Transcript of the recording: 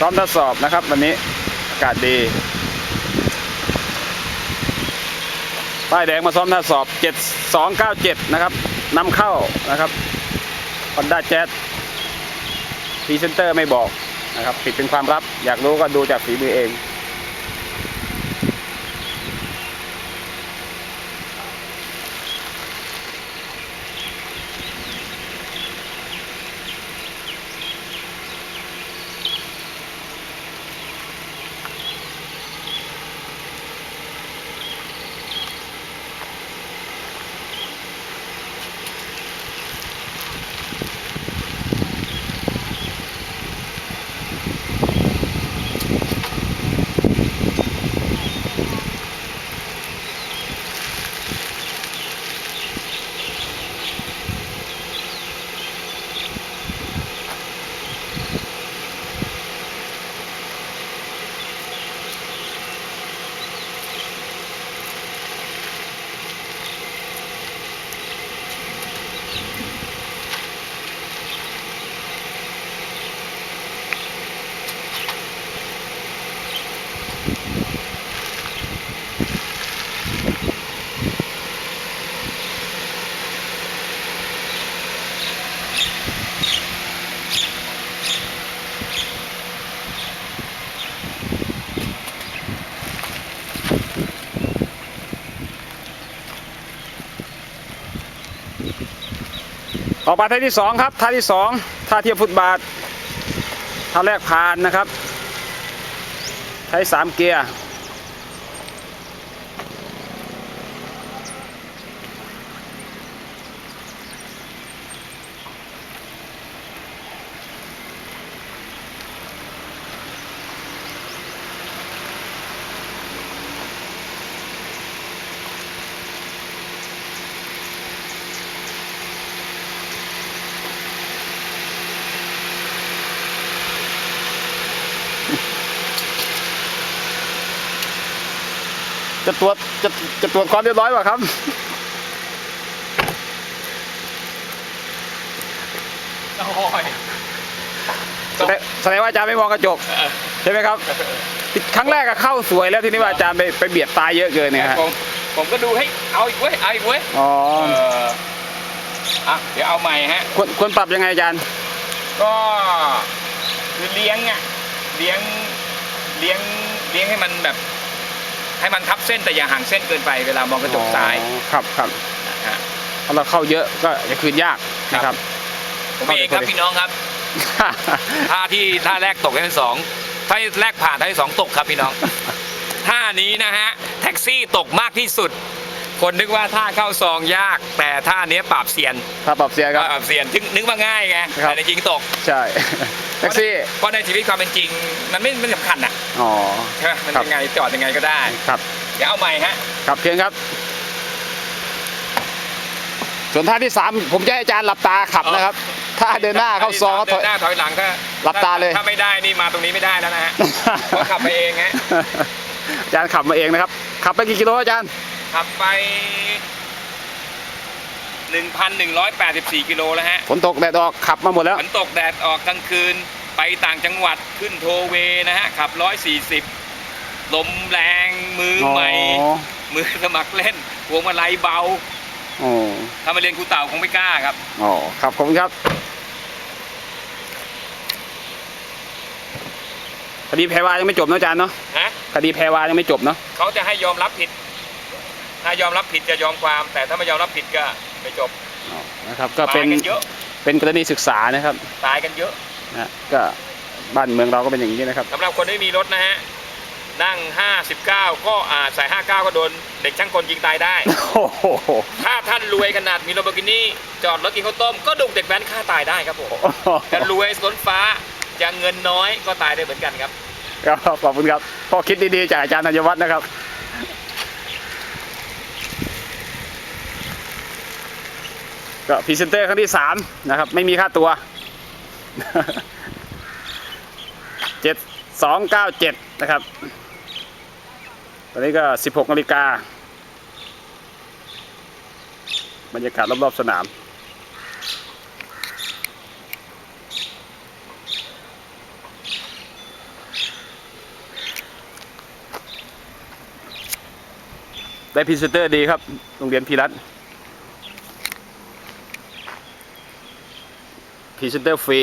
ซ้อมทดสอบนะครับ วันนี้อากาศดีป้ายแดงมาซ้อมทดสอบ 7297 นะครับนำเข้านะครับคอนด้าแจ๊สพรีเซนเตอร์ไม่บอกนะครับ ปิดเป็นความลับ อยากรู้ก็ดูจากฝีมือเอง ออกไปท่าที่สองครับท่าที่สองท่าเทียบฟุตบาทท่าแรกผ่านนะครับ ใช้สามเกียร์ จะตรวจจะจะตรวจความเรียบร้อยป่ะครับโอ้ยแสดงแสดงว่าอาจารย์ไม่มองกระจกใช่ไหมครับ ครั้งแรกก็เข้าสวยแล้วทีนี้ว่าอาจารย์ไปไปเบียดตายเยอะเกินเนี่ยฮะผมผมก็ดูให้เอาอีกเว้ยเอาอีกเว้ยอ๋อเอออะเดี๋ยวเอาใหม่ฮะ ควรควรปรับยังไงอาจารย์ ก็คือเลี้ยงอะเลี้ยงเลี้ยงเลี้ยงให้มันแบบ ให้มันทับเส้นแต่อย่าห่างเส้นเกินไปเวลามองกระจกซ้ายอ๋อครับครับนะฮะ ถ้าเราเข้าเยอะก็จะคืนยากนะครับผมเองครับพี่น้องครับท่าที่ท่าแรกตกท่าที่สองท่าแรกผ่านท่าที่สองตกครับพี่น้องท่านี้นะฮะแท็กซี่ตกมากที่สุด คนนึกว่าท่าเข้าซองยาก แต่ท่าเนี้ยปราบเซียนถ้าปรับเสียครับ ปราบเซียนนึกนึกว่าง่ายไงครับ แต่จริงๆตกใช่แท็กซี่เพราะในชีวิตความเป็นจริง มันไม่ไม่สำคัญอะอ๋อ ใช่ไหมมันครับ ยังไงจอดยังไงก็ได้ครับเดี๋ยวเอาใหม่ฮะครับเพียงครับ ส่วนท่าที่สามผมจะให้อาจารย์หลับตาขับนะครับ ถ้าเดินหน้าเข้าซองก็ถเดิอย นหน้าถอยหลังถ้าหลับตาเลย ถ้าไม่ได้นี่มาตรงนี้ไม่ได้แล้วนะฮะเพราะขับไปเองฮะอาจารย์ขับมาเองนะครับ ขับไปกี่กิโลอาจารย์ ขับไป 1,184 กิโลแล้วฮะฝนตกแดดออกขับมาหมดแล้ว ฝนตกแดดออกกลางคืน ไปต่างจังหวัดขึ้นโทเวนะฮะ ขับ 140 ลมแรงมือใหม่ อ๋อ มือสมัครเล่นพวงมาลัยเบาอ๋อถ้ามาเรียนครูเต่าคงไม่กล้าครับอ๋อครับขอบคุณครับคดีแพรวายังไม่จบเนอะอาจารย์เนาะฮะ คดีแพรวายังไม่จบเนาะเขาจะให้ยอมรับผิด ถ้ายอมรับผิดจะยอมความ แต่ถ้าไม่ยอมรับผิดก็ไม่จบอ๋อนะครับก็เป็นตายกันเยอะเป็นกรณีศึกษานะครับตายกันเยอะนะฮะก็บ้านเมืองเราก็เป็นอย่างนี้นะครับสำหรับคนที่มีรถนะฮะนั่ง 59 ก็อาจใส่59 ก็โดนเด็กช่างกลยิงตายได้โอ้โหถ้าท่านรวยขนาดมีโลบกินี่จอดรถกินข้าวต้ม ก็ดุเด็กแว้นฆ่าตายได้ครับผมจะรวยล้นฟ้าจะเงินน้อยก็ตายได้เหมือนกันครับ ครับขอบคุณครับข้อคิดดีๆจากอาจารย์ธัญวัฒน์นะครับ ก็พรีเซนเตอร์ครั้งที่สามนะครับ ไม่มีค่าตัวเจ็ดสองเก้าเจ็ดนะครับ ตอนนี้ก็สิบหกนาฬิกาบรรยากาศรอบๆสนามได้พิเศษเตอร์ดีครับ โรงเรียนพีรัต เตอร์ฟรี